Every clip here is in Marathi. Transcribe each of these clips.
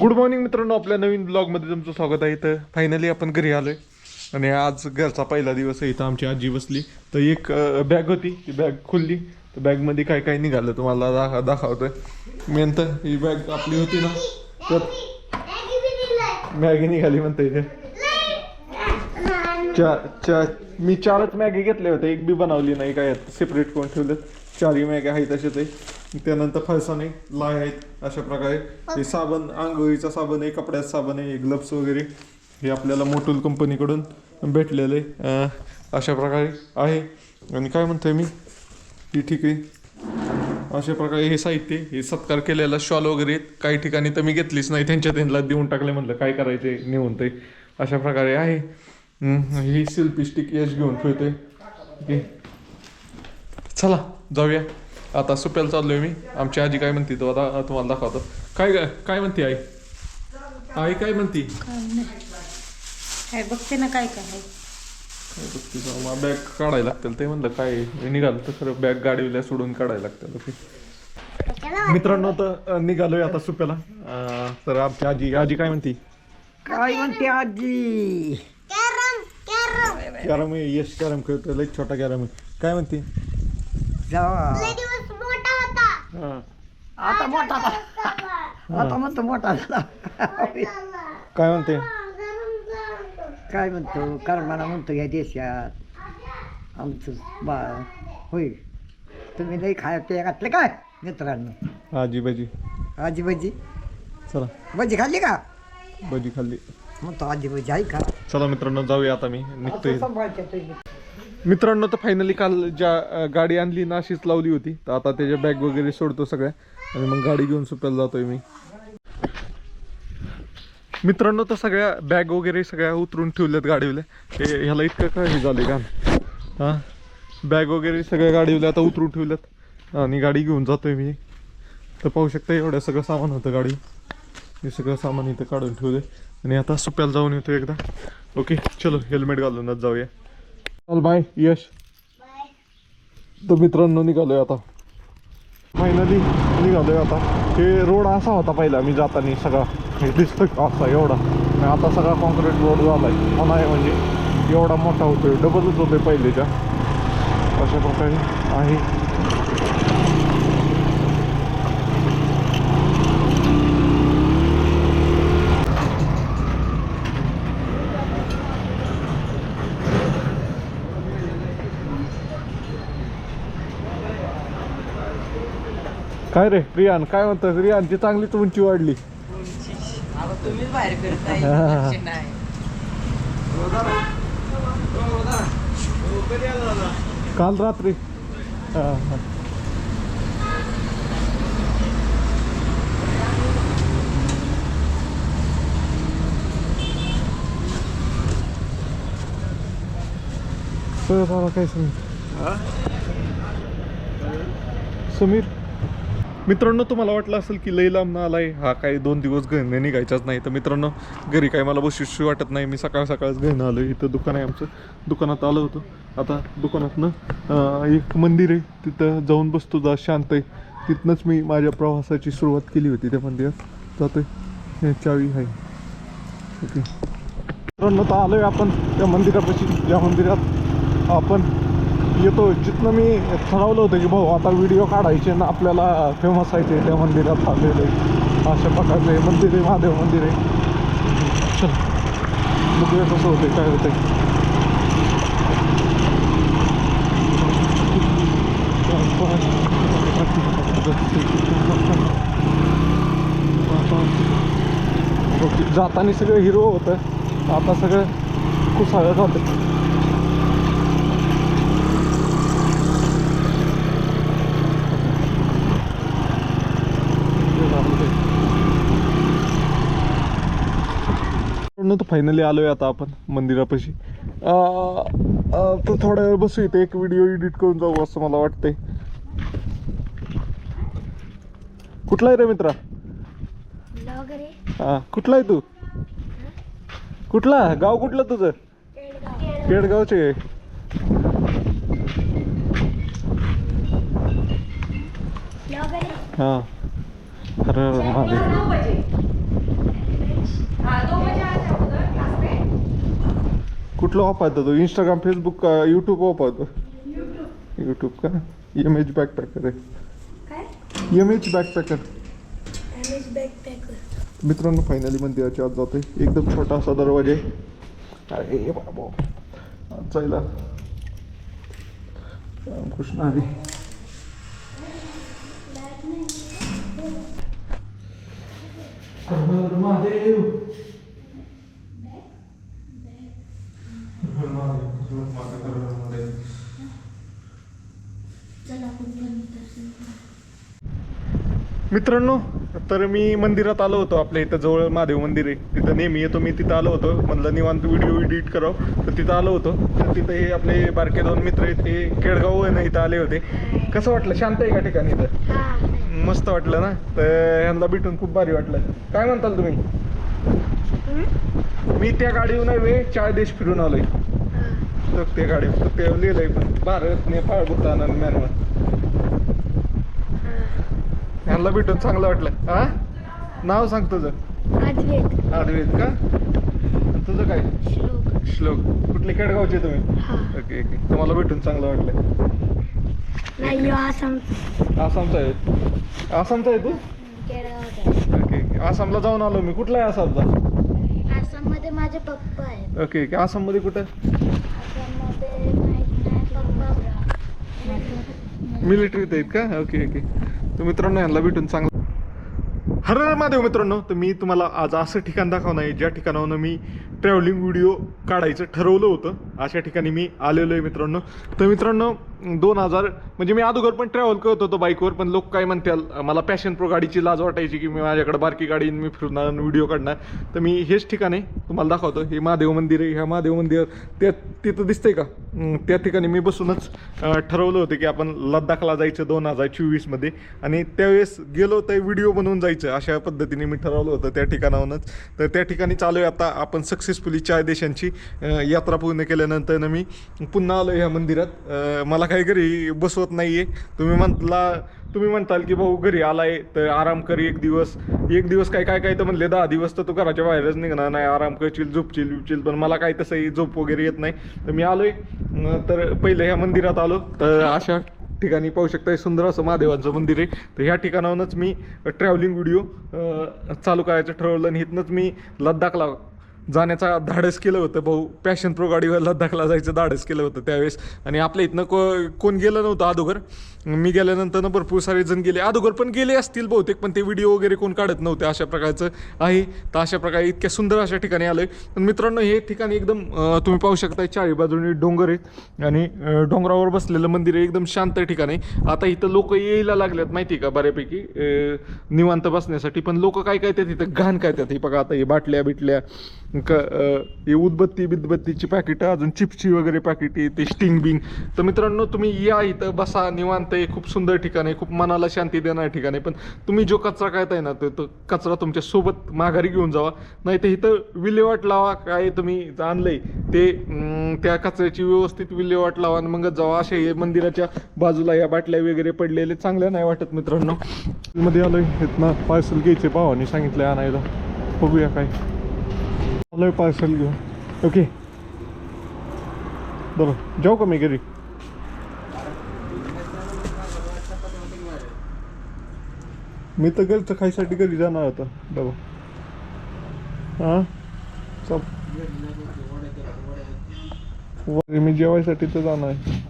गुड मॉर्निंग मित्रांनो. आपल्या नवीन ब्लॉगमध्ये तुमचं स्वागत आहे. तर फायनली आपण घरी आलोय. आणि आज घरचा पहिला दिवस आहे इथं आमची आजी बसली. तर एक बॅग होती. ती बॅग खुलली. तर बॅगमध्ये काय काय निघालं तुम्हाला दाखा दाखवतोय. मेन तर ही बॅग आपली होती ना. तर मॅगी निघाली म्हणता इथे चार चार मी चारच मॅगी घेतले होते एक बी बनवली नाही. काय सेपरेट करून ठेवलेत चारही मॅगी आहेत तसेच आहे. त्यानंतर फरसाणे लाय आहेत अशा प्रकारे. हे साबण आंघोळीचा साबण आहे कपड्याचा साबण आहे ग्लव्स वगैरे हे आपल्याला मोटूल कंपनीकडून भेटलेले अशा प्रकारे आहे. आणि काय म्हणतोय मी? ही ठीक आहे. अशा प्रकारे हे साहित्य हे सत्कार केलेला शॉल वगैरे. काही ठिकाणी तर मी घेतलीच नाही. त्यांच्या त्यांना देऊन टाकले म्हणलं काय करायचे नेऊन ते. अशा प्रकारे आहे. ही सेल्फी स्टिक यश घेऊन ठेवते चला जाऊया. आता सुप्याला चाललोय मी. आमची आजी काय म्हणते तो आता तुम्हाला दाखवतो. काय काय म्हणते आई? आई काय म्हणते? काय बघते ना काय काय मला बॅग काढायला लागतील. ते म्हणलं काय निघालं तर खरं बॅग गाडीला सोडून काढायला लागतील. ओके. मित्रांनो तर अं, निघालोय आता सुप्याला अं, तर आमची आजी आजी काय म्हणते? काय म्हणते आजी? कॅरम आहे यश कॅरम खेळतोय. लई छोटा कॅरम आहे. काय म्हणते? हां. आता मोठा झाला. आता म्हणतो मोठा झाला. काय म्हणते? काय म्हणतो? कर्माला म्हणतो या देशात आमचं बा होय. तुम्ही नाही खाया ते घातले काय मित्रांनो? आजी बाजी आजी भजी. चला. भजी खाल्ली का? भजी खाल्ली. म्हणतो आजी भजी आहे का? चला मित्रांनो जाऊया आता मी. निघतोय. असं सांभाळते तुम्ही. मित्रांनो तर फायनली काल ज्या गाडी आणली ना अशीच लावली होती. तर आता त्याच्या बॅग वगैरे सोडतो सगळ्या. आणि मग गाडी घेऊन सुप्याला जातोय मी. मित्रांनो तर सगळ्या बॅग वगैरे सगळ्या उतरून ठेवल्यात गाडीवल्या हे ह्याला इतकं काय झाले का? हां? बॅग वगैरे सगळ्या गाडीवल्या आता उतरून ठेवल्यात. आणि गाडी घेऊन जातोय मी. तर पाहू शकता एवढं सगळं सामान होतं गाडी. हे सगळं सामान इथं काढून ठेवले आणि आता सुप्याला जाऊन येतो एकदा. ओके चलो हेल्मेट घालूनच जाऊया. चल बाय यश. तर मित्रांनो निघालोय आता. फायनली निघालोय आता. हे रोड असा होता पहिला मी जाताना सगळा. हे दिसतं असा एवढा? आता सगळा कॉन्क्रीट रोड झालाय. मोठा आहे म्हणजे एवढा मोठा होतोय. डबलच होतोय पहिलेच्या. अशा प्रकारे आहे. काय रे रियान काय म्हणतोस रियानची चांगलीच उंची वाढली. तुम्हीच बाहेर फिरताय. नाही. काल रात्री. हा, हा. काय समीर समीर? मित्रांनो तुम्हाला वाटलं असेल की लई लांब ना आलाय हा काही दोन दिवस घरी निघायचाच नाही तर मित्रांनो घरी काय मला बसूशी वाटत नाही. मी सकाळ सकाळच घेणं आलो इथं दुकान आहे आमचं. दुकानात आलं होतं. आता दुकानातनं एक मंदिर आहे. तिथं जाऊन बसतो. जा शांत आहे. तिथनंच मी माझ्या प्रवासाची सुरुवात केली होती त्या मंदिरात. जातो आहे चावी आहे. ओके. मित्रांनो तर आलोय आपण त्या मंदिरापाशी. ज्या मंदिरात आपण येतो जिथनं मी ठरवलं होतं की भाऊ आता व्हिडिओ काढायचे ना आपल्याला फेमस व्हायचे त्या मंदिरात आलेले अशा प्रकारचे मंदिर आहे महादेव मंदिर. आहे चल. बघूया कसं होते काय होते जाताना सगळं हिरो होतं. आता सगळं कुसाळं झालं म्हणून तर फायनली आलोय आता आपण मंदिरापाशी. तर थोडा वेळ बसू इथे एक व्हिडिओ एडिट करून जाऊ असं मला वाटतंय. कुठला आहे रे मित्रा? हा कुठला आहे तू? कुठला? गाव कुठलं तुझं? केडगावचे. हा. हर महादेव कुठलं आहे तो? इंस्टाग्राम फेसबुक का यूट्यूब वापरतो यूट्यूब का? एम एच बॅकपॅकर आहे एम एच बॅकपॅकर मित्रांनो फायनली मंदिराच्या आत जाते एकदम छोटा असा दरवाजा आहे. अरे बाबा. चला रामकृष्ण हरी. महादेव मित्रांनो तर मी मंदिरात आलो होतो. आपल्या इथं जवळ महादेव मंदिर आहे. तिथं नेहमी येतो. मी तिथं आलो होतो. म्हणलं निवांत व्हिडिओ एडिट करावं. तर तिथं आलो होतो. तर तिथं हे आपले बारके दोन मित्र आहेत. हे केडगाव ना इथं आले होते. कसं वाटलं? शांत आहे का ठिकाणी इथं? मस्त वाटलं ना? तर ह्यांना भेटून खूप भारी वाटलं. काय म्हणताल तुम्ही? मी त्या गाडीवर नाही वे चार देश फिरून आलोय. तर त्या गाडीवर ते लिहिलंय पण. भारत नेपाळ भूतान आणि म्यानमार. यांना भेटून चांगलं वाटलं. हा नाव सांग तुझं. आदवेद का? तुझं काय? श्लोक. श्लोक. कुठले केडगावचे तुम्ही? हा. Okay okay. तुम्हाला भेटून चांगलं वाटलं. नाही यो आसाम. आसामचा आहे. आसामचा आहे तू? Okay okay. आसामला जाऊन आलो मी. कुठला आहे आसामचा? आसाममध्ये माझे पप्पा आहेत. Okay okay. आसाममध्ये कुठं मिलिटरीत आहेत का? Okay okay. तर मित्रांनो यांना भेटून चांगलं हर हर महादेव मित्रांनो तर मी तुम्हाला आज असं ठिकाण दाखवणार आहे ज्या ठिकाणाहून मी ट्रॅव्हलिंग व्हिडिओ काढायचं ठरवलं होतं. अशा ठिकाणी मी आलेलो आहे मित्रांनो. तर मित्रांनो दोन हजार म्हणजे मी अगोदर पण ट्रॅव्हल करत होतो बाईकवर पण लोक काय म्हणतील मला पॅशन प्रो गाडीची लाज वाटायची की मी माझ्याकडे बारकी गाडी मी फिरणार व्हिडिओ काढणार. तर मी हेच ठिकाण आहे तुम्हाला दाखवतो हे महादेव मंदिर आहे. ह्या महादेव मंदिर त्या तिथं दिसतंय का? त्या ठिकाणी मी बसूनच ठरवलं होतं की आपण लद्दाखला जायचं दोन हजार चोवीसमध्ये आणि त्यावेळेस गेलो तर व्हिडिओ बनवून जायचं अशा पद्धतीने मी ठरवलं होतं त्या ठिकाणाहूनच. तर त्या ठिकाणी चालू आहे आता आपण सक्सेसफुली चार देशांची यात्रा पूर्ण केल्यानंतर मी पुन्हा आलो ह्या मंदिरात. मला काही घरी बसवत नाही आहे तुम्ही म्हटला तुम्ही म्हणताल की भाऊ घरी आलाय तर आराम कर एक दिवस. एक दिवस काय काय काय तर म्हणले दहा दिवस तर तू घराच्या बाहेरच निघणार नाही आराम करशील झोपशील बिपशील पण मला काय तसंही झोप वगैरे येत नाही. तर मी आलोय. तर पहिले ह्या मंदिरात आलो. तर अशा ठिकाणी पाहू शकता सुंदर असं महादेवांचं मंदिर आहे. तर ह्या ठिकाणाहूनच मी ट्रॅव्हलिंग व्हिडिओ चालू करायचं ठरवलं आणि इथनंच मी लद्दाखला जाण्याचा धाडस केलं होतं. भाऊ पॅशन प्रो गाडीवर लद्दाखला जायचं धाडस केलं होतं त्यावेळेस. आणि आपल्या इथनं को कोण गेलं नव्हतं अगोदर मी गेल्यानंतर ना भरपूर सारे जण गेले. अगोदर पण गेले असतील बहुतेक पण ते व्हिडिओ वगैरे कोण काढत नव्हते अशा प्रकारचं आहे. तर अशा प्रकारे इतक्या सुंदर अशा ठिकाणी आलं आहे पण मित्रांनो हे ठिकाण एकदम तुम्ही पाहू शकता चारी बाजूनी डोंगर आहेत. आणि डोंगरावर बसलेलं मंदिर आहे. एकदम शांत ठिकाण आहे. आता इथं लोक यायला लागल्यात माहिती आहे का बऱ्यापैकी? निवांत बसण्यासाठी. पण लोक काय काय त्यात इथं घाण काय त्यात हे बघा आता हे बाटल्या बिटल्या हे उदबत्ती बिदबत्तीची पॅकेटं अजून चिप्सची वगैरे पॅकेट ते स्टिंग बिंग तर मित्रांनो तुम्ही या इथं बसा निवांत आहे खूप सुंदर ठिकाण आहे खूप मनाला शांती देणारं ठिकाण आहे. पण तुम्ही जो कचरा काय आहे ना तो तो कचरा तुमच्यासोबत माघारी घेऊन जावा. नाही तर इथं विल्हेवाट लावा काय तुम्ही आणलंय ते त्या कचऱ्याची व्यवस्थित विल्हेवाट लावा आणि मगच जावा. असे हे मंदिराच्या बाजूला या बाटल्या वगैरे पडलेले चांगल्या नाही वाटत मित्रांनो. मध्ये आलोय इथनं पार्सल घ्यायचे भावानी सांगितलंय आणायला. बघूया काय. आलोय पार्सल घेऊन ओके बरं जाऊ का मी घरी मी तर घरचं खायसाठी घरी जाणार होता डबा हां चल वर मी जेवायसाठी तर जाणार आहे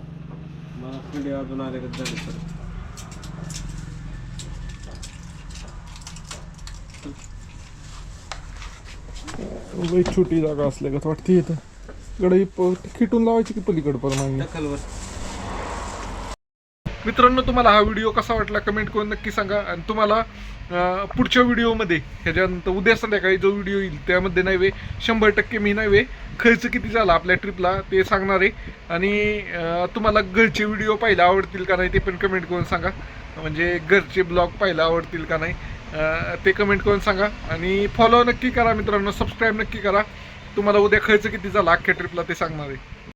लई छोटी जागा असल्या का वाटते इथं. इकडे खिटून लावायची की पलीकडे पण मागणी मित्रांनो तुम्हाला हा व्हिडिओ कसा वाटला कमेंट करून नक्की सांगा. आणि तुम्हाला पुढच्या व्हिडिओमध्ये ह्याच्यानंतर उद्या संध्याकाळी जो व्हिडिओ येईल त्यामध्ये नाही वे शंभर टक्के मी नाही वे खर्च किती झाला आपल्या ट्रिपला ते सांगणार आहे. आणि तुम्हाला घरचे व्हिडिओ पाहायला आवडतील का नाही ते पण कमेंट करून सांगा. म्हणजे घरचे ब्लॉग पाहायला आवडतील का नाही ते कमेंट करून सांगा. आणि फॉलो नक्की करा मित्रांनो सबस्क्राईब नक्की करा. तुम्हाला उद्या खर्च किती झाला अख्ख्या ट्रिपला ते सांगणार आहे.